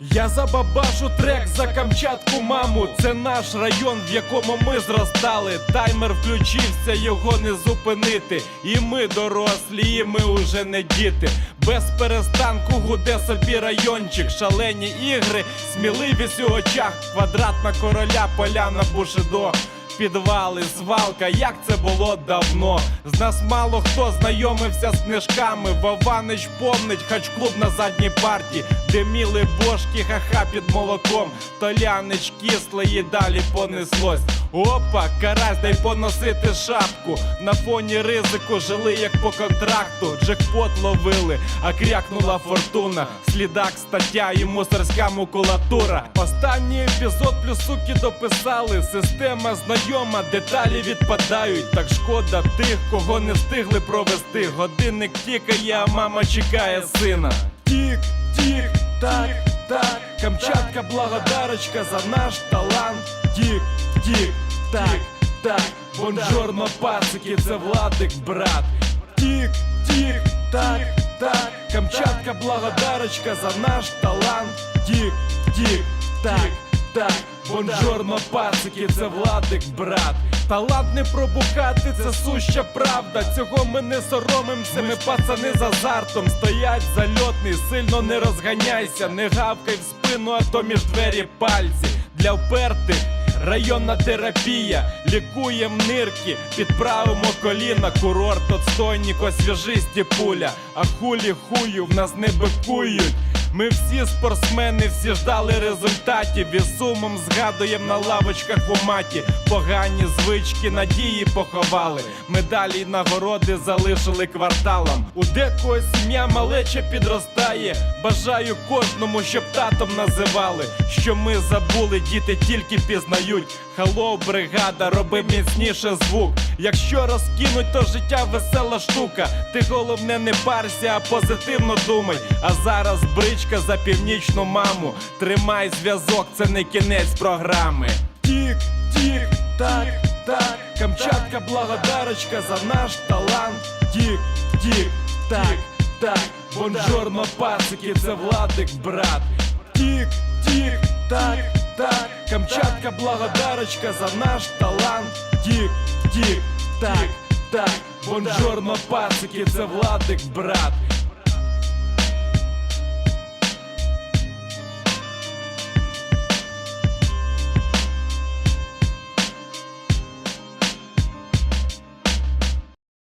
Я забабашу трек за Камчатку, маму. Це наш район, в якому ми зростали. Таймер включився, його не зупинити. І ми дорослі, і ми уже не діти. Без перестанку гуде собі райончик. Шалені ігри, сміливість у очах. Квадратна короля, поляна Бушидо. Підвали, свалка, як це було давно. З нас мало хто знайомився з книжками. Вованич помнить хач-клуб на задній парті, де міли бошки, ха-ха під молоком. Толянич кислий і далі понеслось. Опа, карась, дай поносити шапку. На фоні ризику жили як по контракту. Джекпот ловили, а крякнула фортуна. Слідак, стаття і мусорська макулатура. Останній епізод плюс суки дописали. Система знайома, деталі відпадають. Так шкода тих, кого не встигли провести. Годинник тікає, а мама чекає сина. Тік, тік, так, так. Камчатка, благодарочка за наш талант. Бонжорно, пацики, це владик, брат. Тік, тік, так, так. Камчатка, благодарочка за наш талант. Тік, тік, так, так. Бонжорно, пацики, це владик, брат. Талант не пробухати, це суща правда. Цього ми не соромимося, ми пацани з азартом. Стоять зальотний, сильно не розганяйся, не гавкай в спину, а то між двері пальці. Для впертих Районна терапія, лікуєм нирки, підправимо коліна, курорт, отстойник, освіжисті пуля, а хулі хую в нас не бикують. Ми всі спортсмени, всі ждали результатів і сумом згадуєм на лавочках у маті. Погані звички, надії поховали. Медалі й нагороди залишили кварталам. У декого сім'я малеча підростає. Бажаю кожному, щоб татом називали. Що ми забули, діти тільки пізнають. Хало, бригада, роби міцніше звук. Якщо розкинуть, то життя весела штука. Ти головне не парся, а позитивно думай. А зараз бричка за північну маму. Тримай зв'язок, це не кінець програми. Тік, тік, так, так. Камчатка, благодарочка за наш талант. Тік, тік, так, так. Бонжорно, пацики, це владик, брат. Тік, тік, так, так. Камчатка, благодарочка за наш талант. Тік, тік, так, так. Бонжорно, пацики, це владик, брат.